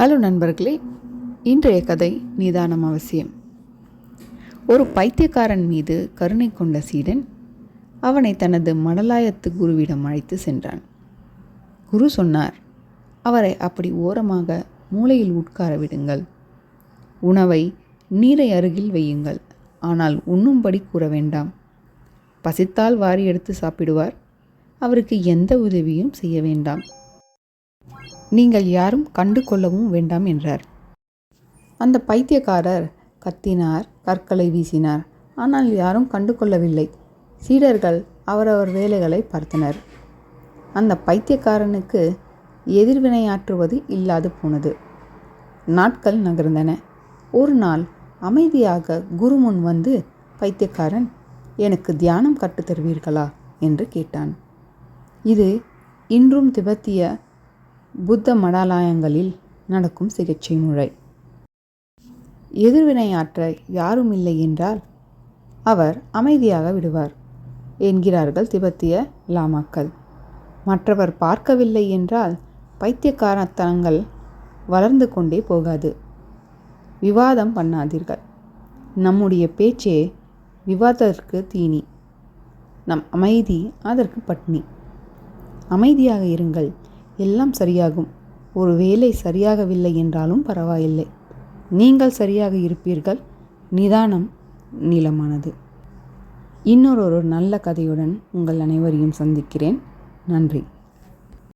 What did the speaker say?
Hello நண்பர்களே இன்றைய கதை நிதானம் அவசியம். ஒரு பைத்தியக்காரன் மீது கருணை கொண்ட சீடன் அவனை தனது மடலாயத்து குருவிடம் அழைத்து சென்றான். குரு சொன்னார் அவரை அப்படி ஓரமாக மூலையில் உட்கார விடுங்கள். உணவை நீரை அருகில் வையுங்கள். ஆனால் உண்ணும்படி கூற வேண்டாம். பசித்தால் வாரி எடுத்து சாப்பிடுவார். அவருக்கு எந்த உதவியும் செய்ய வேண்டாம். நீங்கள் யாரும் கண்டு கொள்ளவும் வேண்டாம் என்றார். அந்த பைத்தியக்காரர் கத்தினார் கற்களை வீசினார். ஆனால் யாரும் கண்டு கொள்ளவில்லை சீடர்கள் அவரவர் வேலைகளை பார்த்தனர். அந்த பைத்தியக்காரனுக்கு எதிர்வினையாற்றுவது இல்லாது போனது. நாட்கள் நகர்ந்தன. ஒரு நாள் அமைதியாக குரு முன் வந்து பைத்தியக்காரன் எனக்கு தியானம் கற்றுத் தருவீர்களா? என்று கேட்டான். இது இன்றும் திபெத்திய புத்த மடாலயங்களில் நடக்கும் சிகிச்சை முறை எதிர்வினையாற்ற யாரும் இல்லை என்றால் அவர் அமைதியாக விடுவார் என்கிறார்கள் திபெத்திய லாமாக்கள். மற்றவர் பார்க்கவில்லை என்றால் பைத்தியக்காரத்தனங்கள் வளர்ந்து கொண்டே போகாது. விவாதம் பண்ணாதீர்கள். நம்முடைய பேச்சே விவாதத்திற்கு தீனி. நம் அமைதி அதற்கு பட்னி. அமைதியாக இருங்கள். எல்லாம் சரியாகும். ஒரு வேலை சரியாகவில்லை என்றாலும் பரவாயில்லை. நீங்கள் சரியாக இருப்பீர்கள். நிதானம் நீளமானது. இன்னொரு ஒரு நல்ல கதையுடன் உங்கள் அனைவரையும் சந்திக்கிறேன். நன்றி.